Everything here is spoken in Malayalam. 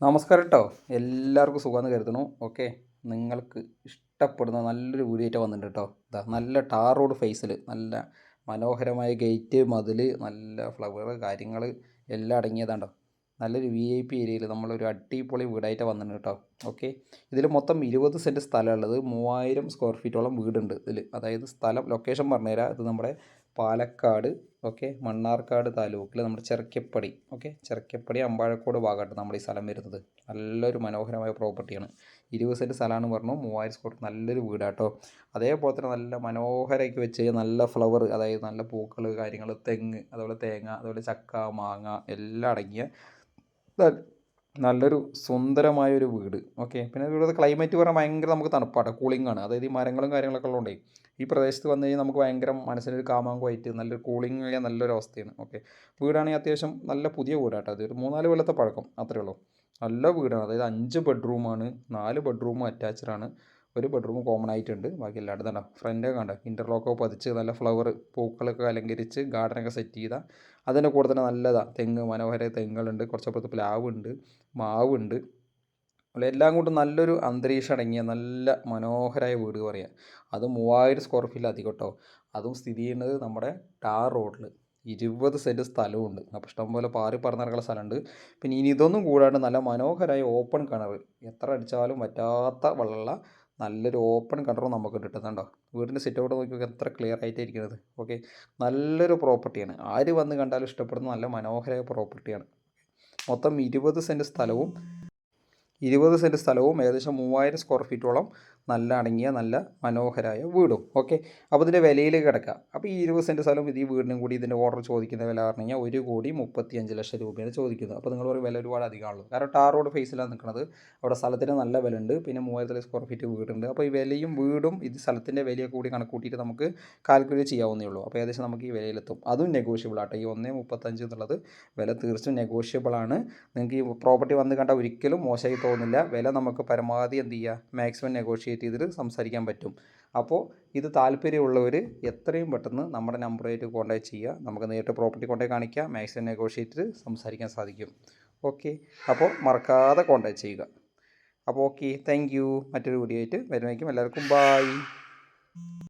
നമസ്കാരം കേട്ടോ എല്ലാവർക്കും സുഖമെന്ന് കരുതണു ഓക്കെ. നിങ്ങൾക്ക് ഇഷ്ടപ്പെടുന്ന നല്ലൊരു വീഡിയോ വന്നിട്ടുണ്ട്? കേട്ടോ ഇതാ നല്ല ടാർ റോഡ് ഫേസിൽ നല്ല മനോഹരമായ ഗേറ്റ് മതിൽ നല്ല ഫ്ലവർ കാര്യങ്ങൾ എല്ലാം അടങ്ങിയതാണ്ടോ? നല്ലൊരു വി ഐ പി ഏരിയയിൽ നമ്മളൊരു അടിപൊളി വീടായിട്ട് വന്നിട്ടുണ്ട്? കേട്ടോ ഓക്കെ. ഇതിൽ മൊത്തം ഇരുപത് സെന്റ് സ്ഥലമുള്ളത് മൂവായിരം സ്ക്വയർ ഫീറ്റോളം വീടുണ്ട് ഇതിൽ അതായത് സ്ഥലം ലൊക്കേഷൻ പറഞ്ഞുതരാം. ഇത് നമ്മുടെ പാലക്കാട് ഓക്കെ മണ്ണാർക്കാട് താലൂക്കിൽ നമ്മുടെ ചെറുക്കപ്പടി ഓക്കെ ചെറുക്കപ്പടി അമ്പാഴക്കോട് ഭാഗമായിട്ട് നമ്മൾ ഈ സ്ഥലം വരുന്നത്. നല്ലൊരു മനോഹരമായ പ്രോപ്പർട്ടിയാണ് ഇരുപത് സെന്റ് സ്ഥലമാണ് പറഞ്ഞു മൂവായിരം സ്ക്വയർ നല്ലൊരു വീടാട്ടോ. അതേപോലെ തന്നെ നല്ല മനോഹരമാക്കി വെച്ച് നല്ല ഫ്ലവർ അതായത് നല്ല പൂക്കൾ കാര്യങ്ങൾ തെങ്ങ് അതുപോലെ തേങ്ങ അതുപോലെ ചക്ക മാങ്ങ എല്ലാം അടങ്ങിയ നല്ലൊരു സുന്ദരമായ ഒരു വീട്. ഓക്കെ? പിന്നെ ഇവിടുത്തെ ക്ലൈമറ്റ് പറഞ്ഞാൽ ഭയങ്കര നമുക്ക് തണുപ്പാണ് കൂളിംഗ് ആണ്. അതായത് ഈ മരങ്ങളും കാര്യങ്ങളൊക്കെ ഉള്ളതുകൊണ്ടേ ഈ പ്രദേശത്ത് വന്നു കഴിഞ്ഞാൽ നമുക്ക് ഭയങ്കര മനസ്സിനൊരു കാമാങ്കുമായിട്ട് നല്ലൊരു കൂളിംഗ് ആയ നല്ലൊരു അവസ്ഥയാണ്. ഓക്കെ? വീടാണെങ്കിൽ അത്യാവശ്യം നല്ല പുതിയ വീടാട്ടോ അതായത് മൂന്നാൽ കൊല്ലത്തെ പഴക്കം അത്രേ ഉള്ളൂ. നല്ല വീടാണ്. അതായത് അഞ്ച് ബെഡ്റൂമാണ് നാല് ബെഡ്റൂമും അറ്റാച്ച്ഡ് ആണ്. ഒരു ബെഡ്റൂം കോമൺ ആയിട്ടുണ്ട്. ബാക്കി എല്ലായിടത്തും കണ്ടോ? ഫ്രണ്ടൊക്കെ കണ്ടോ? ഇന്റർലോക്കൊക്കെ പതിച്ച് നല്ല ഫ്ലവർ പൂക്കളൊക്കെ അലങ്കരിച്ച് ഗാർഡനൊക്കെ സെറ്റ് ചെയ്ത. അതിന്റെ കൂടെ തന്നെ നല്ലതാണ് തെങ്ങ് മനോഹര തെങ്ങുകളുണ്ട്. കുറച്ചപ്പുറത്ത് പ്ലാവുണ്ട് മാവുണ്ട്. എല്ലാം കൊണ്ടും നല്ലൊരു അന്തരീക്ഷം അടങ്ങിയ നല്ല മനോഹരമായ വീട് പറയാം. അത് മൂവായിരം സ്ക്വയർ ഫീറ്റ് അധികം കേട്ടോ. അതും സ്ഥിതി ചെയ്യുന്നത് നമ്മുടെ ടാർ റോഡിൽ ഇരുപത് സെന്റ് സ്ഥലമുണ്ട് അപ്പോൾ ഇഷ്ടംപോലെ പാറി പറന്നിറങ്ങുന്ന സ്ഥലമുണ്ട്. പിന്നെ ഇനി ഇതൊന്നും കൂടാണ്ട് നല്ല മനോഹരമായ ഓപ്പൺ കിണർ എത്ര അടിച്ചാലും പറ്റാത്ത വെള്ളമുള്ള നല്ലൊരു ഓപ്പൺ കണ്ടറും നമുക്ക് കിട്ടുന്നുണ്ടോ വീടിന്റെ സിറ്റ് ഔട്ട് നോക്കി എത്ര ക്ലിയർ ആയിട്ട് ഇരിക്കുന്നത്. ഓക്കെ നല്ലൊരു പ്രോപ്പർട്ടിയാണ് ആര് വന്ന് കണ്ടാലും ഇഷ്ടപ്പെടുന്ന നല്ല മനോഹരമായ പ്രോപ്പർട്ടിയാണ് മൊത്തം ഇരുപത് സെന്റ് സ്ഥലവും ഇരുപത് സെന്റ് സ്ഥലവും ഏകദേശം മൂവായിരം സ്ക്വയർ ഫീറ്റോളം നല്ല അടങ്ങിയ നല്ല മനോഹരമായ വീടും. ഓക്കെ അപ്പോൾ ഇതിന്റെ വിലയിലേക്ക് കിടക്കുക അപ്പോൾ ഈ ഇരുപത് സെന്റ് സ്ഥലം ഇത് ഈ വീടിനും കൂടി ഇതിന്റെ ഓർഡർ ചോദിക്കുന്ന വില പറഞ്ഞു കഴിഞ്ഞാൽ ഒരു കോടി മുപ്പത്തി അഞ്ച് ലക്ഷം രൂപയാണ് ചോദിക്കുന്നത്. അപ്പോൾ നിങ്ങൾ ഒരു വില ഒരുപാട് അധികമാണല്ലോ. കാരണം ടാർ റോഡ് ഫേസിലാണ് നിൽക്കുന്നത് അവിടെ സ്ഥലത്തിന് നല്ല വില ഉണ്ട് പിന്നെ മൂവായിരത്തി സ്ക്വയർ ഫീറ്റ് വീടുണ്ട്. അപ്പോൾ ഈ വിലയും വീടും ഇത് സ്ഥലത്തിന്റെ വിലയൊക്കെ കൂടി കണക്കൂട്ടിയിട്ട് നമുക്ക് കാൽക്കുലേറ്റ് ചെയ്യാവുന്നേ ഉള്ളൂ. അപ്പോൾ ഏകദേശം നമുക്ക് ഈ വിലയിലെത്തും. അതും നെഗോഷ്യബിൾ ആട്ടോ. ഈ ഒന്നേ മുപ്പത്തഞ്ച് എന്നുള്ളത് വില തീർച്ചയായും നെഗോഷ്യബിൾ ആണ്. നിങ്ങൾക്ക് ഈ പ്രോപ്പർട്ടി വന്ന് കണ്ടാൽ ഒരിക്കലും മോശമായി തോന്നില്ല വില നമുക്ക് പരമാവധി എന്ത് ചെയ്യുക? മാക്സിമം നെഗോഷിയേറ്റ് ചെയ്തിട്ട് സംസാരിക്കാൻ പറ്റും. അപ്പോൾ ഇത് താല്പര്യമുള്ളവർ എത്രയും പെട്ടെന്ന് നമ്മുടെ നമ്പറായിട്ട് കോൺടാക്ട് ചെയ്യുക. നമുക്ക് നേരിട്ട് പ്രോപ്പർട്ടി കോൺടാക്ട് കാണിക്കുക മാക്സിമം നെഗോഷിയേറ്റ് സംസാരിക്കാൻ സാധിക്കും. ഓക്കെ അപ്പോൾ മറക്കാതെ കോൺടാക്ട് ചെയ്യുക. അപ്പോൾ ഓക്കെ താങ്ക് യു മറ്റൊരു വീഡിയോ ആയിട്ട് വരുമായിരിക്കും എല്ലാവർക്കും ബായ്